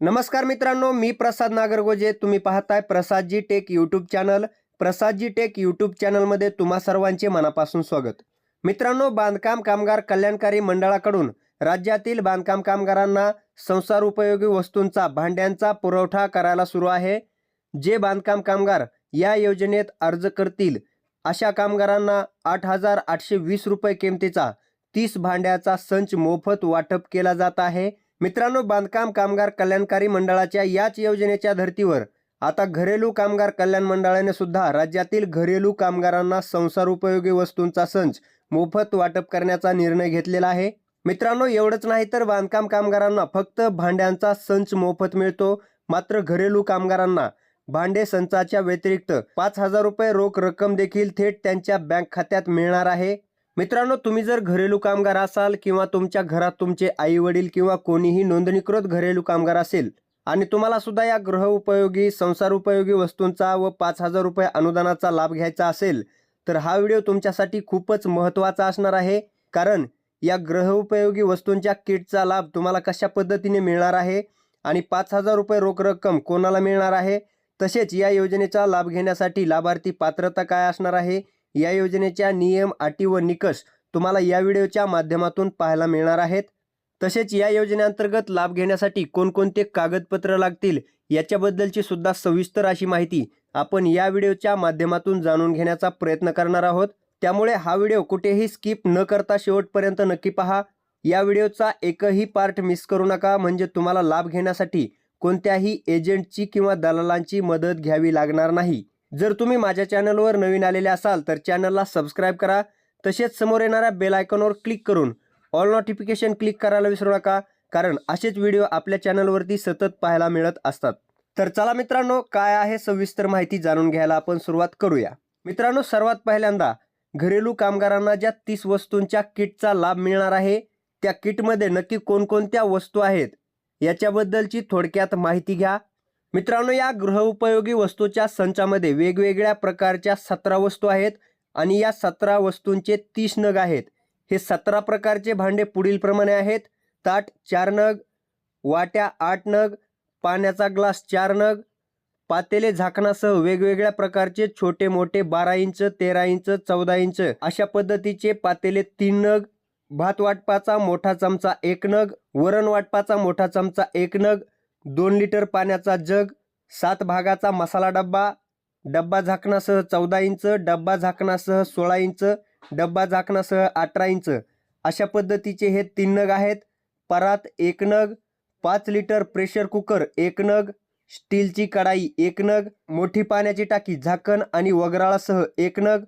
नमस्कार मित्रांनो मी प्रसाद नागरगोजे. तुम्ही पाहताय Prasadji tech YouTube channel Prasadji tech YouTube चॅनलमध्ये तुम्हा सर्वांचे मनापासून स्वागत. मित्रांनो बांधकाम कामगार कल्याणकारी मंडळाकडून राज्यातील बांधकाम कामगारांना संसार उपयोगी वस्तूंचा भांड्यांचा पुरवठा करायला सुरू आहे. जे बांधकाम कामगार या योजनेत अर्ज करतील अशा कामगारांना आठ हजार आठशे वीस रुपये किमतीचा तीस भांड्याचा संच मोफत वाटप केला जात आहे. मित्रांनो बांधकाम कामगार कल्याणकारी मंडळाच्या याच योजनेच्या धर्तीवर आता घरेलू कामगार कल्याण मंडळाने सुद्धा राज्यातील घरेलू कामगारांना संसार उपयोगी वस्तूंचा संच मोफत वाटप करण्याचा निर्णय घेतलेला आहे. मित्रांनो एवढंच नाही तर बांधकाम कामगारांना फक्त भांड्यांचा संच मोफत मिळतो. मात्र घरेलू कामगारांना भांडे संचाच्या व्यतिरिक्त पाच हजार रुपये रोख रक्कम देखील थेट त्यांच्या बँक खात्यात मिळणार आहे. मित्रांनो तुम्ही जर घरेलू कामगार असाल किंवा तुमच्या घरात तुमचे आई वडील किंवा कोणीही नोंदणीकृत घरेलू कामगार असेल आणि तुम्हाला सुद्धा या गृह उपयोगी संसार उपयोगी वस्तूंचा व पाच हजार रुपये अनुदानाचा लाभ घ्यायचा असेल तर हा व्हिडिओ तुमच्यासाठी खूपच महत्त्वाचा असणार आहे. कारण या गृहउपयोगी वस्तूंच्या किटचा लाभ तुम्हाला कशा पद्धतीने मिळणार आहे आणि पाच हजार रुपये रोख रक्कम कोणाला मिळणार आहे? तसेच या योजनेचा लाभ घेण्यासाठी लाभार्थी पात्रता काय असणार आहे? या योजनेच्या नियम अटी व निकष तुम्हाला या व्हिडिओच्या माध्यमातून पाहायला मिळणार आहेत. तसेच या योजनेअंतर्गत लाभ घेण्यासाठी कोणकोणते कागदपत्र लागतील याच्याबद्दलची सुद्धा सविस्तर अशी माहिती आपण या व्हिडिओच्या माध्यमातून जाणून घेण्याचा प्रयत्न करणार आहोत. त्यामुळे हा व्हिडिओ कुठेही स्किप न करता शेवटपर्यंत नक्की पहा. या व्हिडिओचा एकही पार्ट मिस करू नका म्हणजे तुम्हाला लाभ घेण्यासाठी कोणत्याही एजंटची किंवा दलालांची मदत घ्यावी लागणार नाही. जर तुम्ही माझ्या चॅनलवर नवीन आलेले असाल तर चॅनलला सबस्क्राईब करा. तसेच समोर येणाऱ्या बेल आयकॉनवर क्लिक करून ऑल नोटिफिकेशन क्लिक करायला विसरू नका कारण असेच व्हिडिओ आपल्या चॅनलवरती सतत पाहायला मिळत असतात. तर चला मित्रांनो काय आहे सविस्तर माहिती जाणून घ्यायला आपण सुरुवात करूया. मित्रांनो सर्वात पहिल्यांदा घरेलू कामगारांना ज्या तीस वस्तूंच्या किटचा लाभ मिळणार आहे त्या किटमध्ये नक्की कोणकोणत्या वस्तू आहेत याच्याबद्दलची थोडक्यात माहिती घ्या. मित्रांनो या गृहउपयोगी वस्तूच्या संचामध्ये वेगवेगळ्या प्रकारच्या सतरा वस्तू आहेत आणि या सतरा वस्तूंचे तीस नग आहेत. हे सतरा प्रकारचे भांडे पुढीलप्रमाणे आहेत. ताट चार नग वाट्या आठ नग पाण्याचा ग्लास चार नग पातेले झाकणासह वेगवेगळ्या प्रकारचे छोटे मोठे बारा इंच तेरा इंच चौदा इंच अशा पद्धतीचे पातेले तीन नग भात वाटपाचा मोठा चमचा एक नग वरण वाटपाचा मोठा चमचा एक नग दोन लिटर पाण्याचा जग सात भागाचा मसाला डब्बा डब्बा झाकणासह चौदा इंच डब्बा झाकणासह सोळा इंच डब्बा झाकणासह अठरा इंच. अशा पद्धतीचे हे तीन नग आहेत. परात एक नग पाच लिटर प्रेशर कुकर एक नग स्टीलची कढाई एक नग मोठी पाण्याची टाकी झाकण आणि वगराळासह एक नग.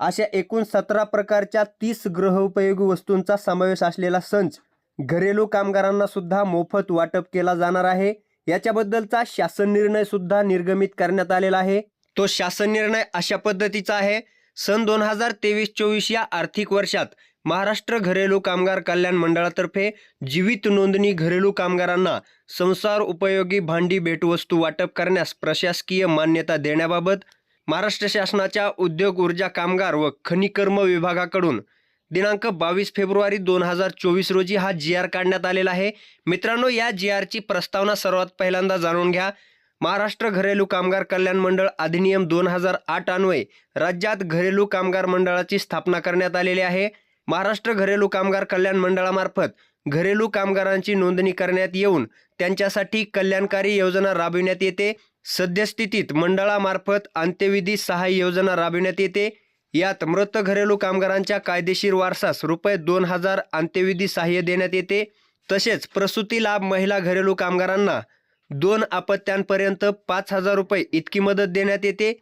अशा एकूण सतरा प्रकारच्या तीस गृहउपयोगी वस्तूंचा समावेश असलेला संच घरेलू कामगारांना सुद्धा मोफत वाटप केला जाणार आहे. याच्याबद्दलचा शासन निर्णय सुद्धा निर्गमित करण्यात आलेला आहे. तो शासन निर्णय अशा पद्धतीचा आहे. सन दोन हजार तेवीस चोवीस या आर्थिक वर्षात महाराष्ट्र घरेलू कामगार कल्याण मंडळातर्फे जीवित नोंदणी घरेलू कामगारांना संसार उपयोगी भांडी भेटवस्तू वाटप करण्यास प्रशासकीय मान्यता देण्याबाबत महाराष्ट्र शासनाच्या उद्योग ऊर्जा कामगार व खनिकर्म विभागाकडून दिनांक बावीस फेब्रुवारी दोन हजार चोवीस रोजी हा जी आर काढण्यात आलेला आहे. मित्रांनो या जी आरची प्रस्तावना सर्वात पहिल्यांदा जाणून घ्या. महाराष्ट्र घरेलू कामगार कल्याण मंडळ अधिनियम दोन हजार आठ अन्वये राज्यात घरेलू कामगार मंडळाची स्थापना करण्यात आलेली आहे. महाराष्ट्र घरेलू कामगार कल्याण मंडळामार्फत घरेलू कामगारांची नोंदणी करण्यात येऊन त्यांच्यासाठी कल्याणकारी योजना राबविण्यात येते. सद्यस्थितीत मंडळामार्फत अंत्यविधी सहाय्य योजना राबविण्यात येते. यात मृत घरेलू कामगारांच्या कायदेशीर वारसास रुपये दोन हजार अंत्यविधी सहाय्य देण्यात येते. तसेच प्रसूती लाभ महिला घरेलू कामगारांना दोन अपत्यांपर्यंत पाच हजार रुपये इतकी मदत देण्यात येते.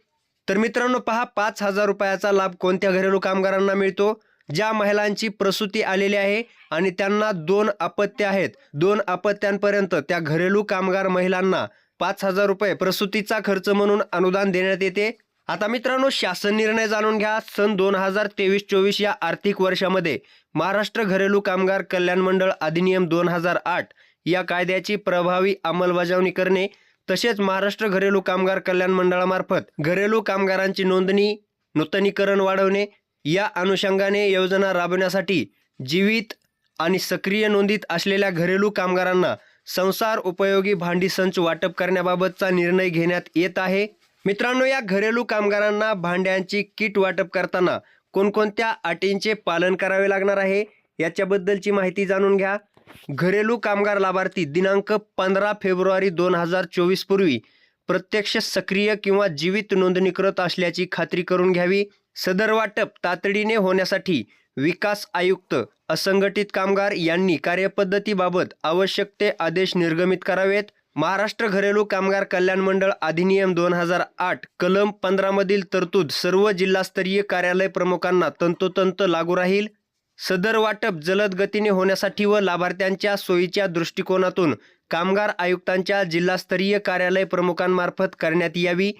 तर मित्रांनो पहा पाच हजार रुपयाचा लाभ कोणत्या घरेलू कामगारांना मिळतो? ज्या महिलांची प्रसूती आलेली आहे आणि त्यांना दोन अपत्य आहेत. दोन अपत्यांपर्यंत त्या घरेलू कामगार महिलांना पाच हजार रुपये प्रसूतीचा खर्च म्हणून अनुदान देण्यात येते. आता मित्रांनो शासन निर्णय जाणून घ्या. सन दोन हजार तेवीस चोवीस या आर्थिक वर्षामध्ये महाराष्ट्र घरेलू कामगार कल्याण मंडळ अधिनियम दोन हजार आठ या कायद्याची प्रभावी अंमलबजावणी करणे तसेच महाराष्ट्र घरेलू कामगार कल्याण मंडळामार्फत घरेलू कामगारांची नोंदणी नूतनीकरण वाढवणे या अनुषंगाने योजना राबवण्यासाठी जीवित आणि सक्रिय नोंदीत असलेल्या घरेलू कामगारांना संसार उपयोगी भांडी संच वाटप करण्याबाबतचा निर्णय घेण्यात येत आहे. मित्रांनो या घरेलू कामगारांना भांड्यांची किट वाटप करताना कोणकोणत्या अटींचे पालन करावे लागणार आहे याच्याबद्दलची माहिती जाणून घ्या. घरेलू कामगार लाभार्थी दिनांक पंधरा फेब्रुवारी दोन हजार चोवीस पूर्वी प्रत्यक्ष सक्रिय किंवा जीवित नोंदणीकृत असल्याची खात्री करून घ्यावी. सदर वाटप तातडीने होण्यासाठी विकास आयुक्त असंघटित कामगार यांनी कार्यपद्धतीबाबत आवश्यक ते आदेश निर्गमित करावेत. महाराष्ट्र घरेलू कामगार कल्याण मंडळ अधिनियम दोन हजार आठ कलम पंधरामधील तरतूद सर्व जिल्हास्तरीय कार्यालय प्रमुखांना तंतोतंत लागू राहील. सदर वाटप जलद गतीने होण्यासाठी व लाभार्थ्यांच्या सोयीच्या दृष्टिकोनातून कामगार आयुक्तांच्या जिल्हास्तरीय कार्यालय प्रमुखांमार्फत करण्यात यावी.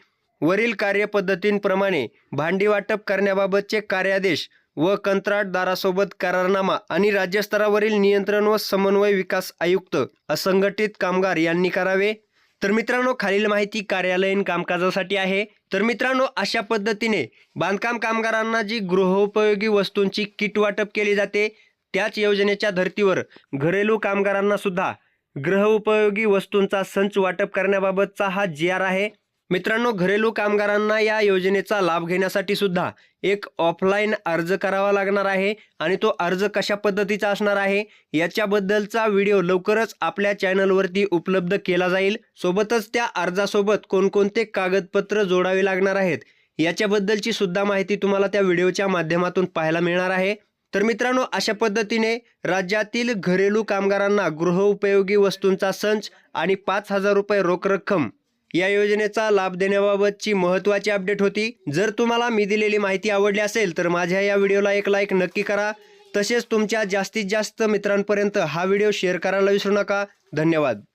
वरील कार्यपद्धतींप्रमाणे भांडी वाटप करण्याबाबतचे कार्यादेश व कंत्राटदारासोबत करारनामा आणि राज्यस्तरावरील नियंत्रण व समन्वय विकास आयुक्त असंघटित कामगार यांनी करावे. तर मित्रांनो खालील माहिती कार्यालयीन कामकाजासाठी आहे. तर मित्रांनो अशा पद्धतीने बांधकाम कामगारांना जी गृहोपयोगी वस्तूंची किट वाटप केली जाते त्याच योजनेच्या धर्तीवर घरेलू कामगारांना सुद्धा गृहउपयोगी वस्तूंचा संच वाटप करण्याबाबतचा हा जी आर आहे. मित्रांनो घरेलू कामगारांना या योजनेचा लाभ घेण्यासाठी सुद्धा एक ऑफलाईन अर्ज करावा लागणार आहे आणि तो अर्ज कशा पद्धतीचा असणार आहे याच्याबद्दलचा व्हिडिओ लवकरच आपल्या चॅनलवरती उपलब्ध केला जाईल. सोबतच त्या अर्जासोबत कोणकोणते कागदपत्र जोडावे लागणार आहेत याच्याबद्दलची सुद्धा माहिती तुम्हाला त्या व्हिडिओच्या माध्यमातून पाहायला मिळणार आहे. तर मित्रांनो अशा पद्धतीने राज्यातील घरेलू कामगारांना गृहउपयोगी वस्तूंचा संच आणि पाच हजार रुपये रोख रक्कम या योजनेचा लाभ देण्याबाबतची महत्त्वाची अपडेट होती. जर तुम्हाला मी दिलेली माहिती आवडली असेल तर माझ्या या व्हिडिओला एक लाईक नक्की करा. तसेच तुमच्या जास्तीत जास्त मित्रांपर्यंत हा व्हिडिओ शेअर करायला विसरू नका. धन्यवाद.